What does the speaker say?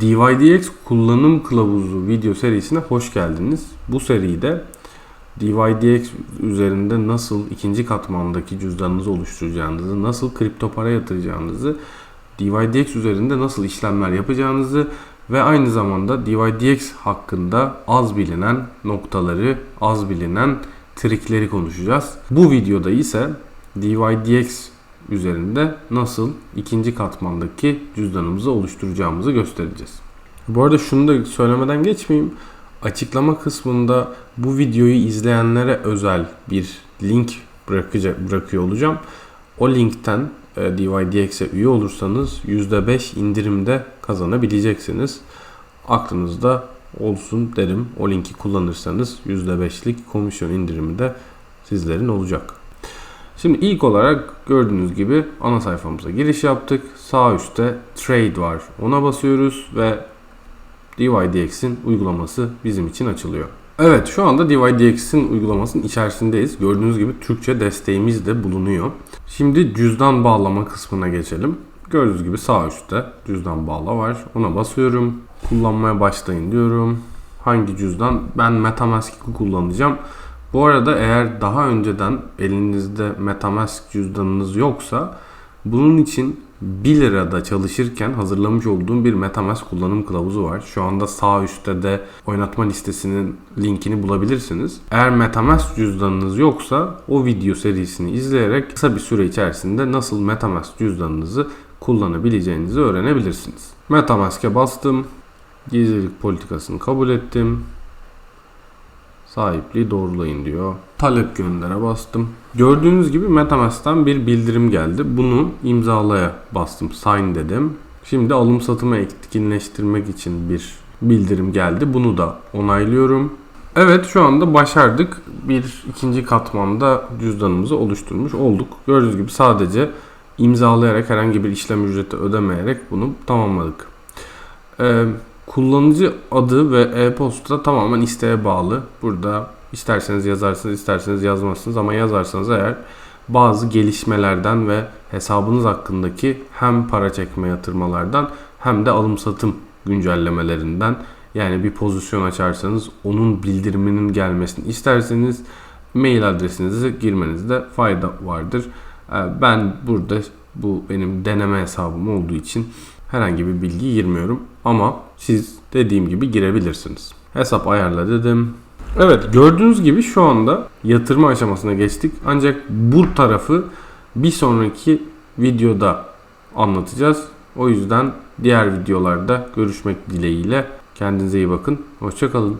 DYDX kullanım kılavuzu video serisine hoş geldiniz. Bu seride DYDX üzerinde nasıl ikinci katmandaki cüzdanınızı oluşturacağınızı, nasıl kripto para yatıracağınızı, DYDX üzerinde nasıl işlemler yapacağınızı ve aynı zamanda DYDX hakkında az bilinen noktaları, az bilinen trikleri konuşacağız. Bu videoda ise DYDX üzerinde nasıl ikinci katmandaki cüzdanımızı oluşturacağımızı göstereceğiz. Bu arada şunu da söylemeden geçmeyeyim. Açıklama kısmında bu videoyu izleyenlere özel bir link bırakacak, bırakıyor olacağım. O linkten e, DYDX'e üye olursanız %5 indirimde kazanabileceksiniz. Aklınızda olsun derim. O linki kullanırsanız %5'lik komisyon indirimi de sizlerin olacak. Şimdi ilk olarak gördüğünüz gibi ana sayfamıza giriş yaptık. Sağ üstte Trade var. Ona basıyoruz ve DYDX'in uygulaması bizim için açılıyor. Evet şu anda DYDX'in uygulamasının içerisindeyiz. Gördüğünüz gibi Türkçe desteğimiz de bulunuyor. Şimdi cüzdan bağlama kısmına geçelim. Gördüğünüz gibi sağ üstte cüzdan bağla var. Ona basıyorum. Kullanmaya başlayın diyorum. Hangi cüzdan? Ben Metamask'i kullanacağım. Bu arada eğer daha önceden elinizde Metamask cüzdanınız yoksa bunun için 1 lirada çalışırken hazırlamış olduğum bir Metamask kullanım kılavuzu var. Şu anda sağ üstte de oynatma listesinin linkini bulabilirsiniz. Eğer Metamask cüzdanınız yoksa o video serisini izleyerek kısa bir süre içerisinde nasıl Metamask cüzdanınızı kullanabileceğinizi öğrenebilirsiniz. Metamask'e bastım. Gizlilik politikasını kabul ettim. Sahipliği doğrulayın diyor. Talep göndere bastım. Gördüğünüz gibi Metamask'tan bir bildirim geldi. Bunu imzalaya bastım. Sign dedim. Şimdi alım satımı etkinleştirmek için bir bildirim geldi. Bunu da onaylıyorum. Evet şu anda başardık. Bir ikinci katmanda cüzdanımızı oluşturmuş olduk. Gördüğünüz gibi sadece imzalayarak herhangi bir işlem ücreti ödemeyerek bunu tamamladık. Ee, kullanıcı adı ve e-posta tamamen isteğe bağlı. Burada isterseniz yazarsınız, isterseniz yazmazsınız ama yazarsanız eğer bazı gelişmelerden ve hesabınız hakkındaki hem para çekme yatırmalardan hem de alım satım güncellemelerinden yani bir pozisyon açarsanız onun bildiriminin gelmesini isterseniz mail adresinizi girmenizde fayda vardır. Ee, Ben burada bu benim deneme hesabım olduğu için herhangi bir bilgi girmiyorum ama siz dediğim gibi girebilirsiniz. Hesap ayarla dedim. Evet gördüğünüz gibi şu anda yatırma aşamasına geçtik. Ancak bu tarafı bir sonraki videoda anlatacağız. O yüzden diğer videolarda görüşmek dileğiyle kendinize iyi bakın. Hoşçakalın.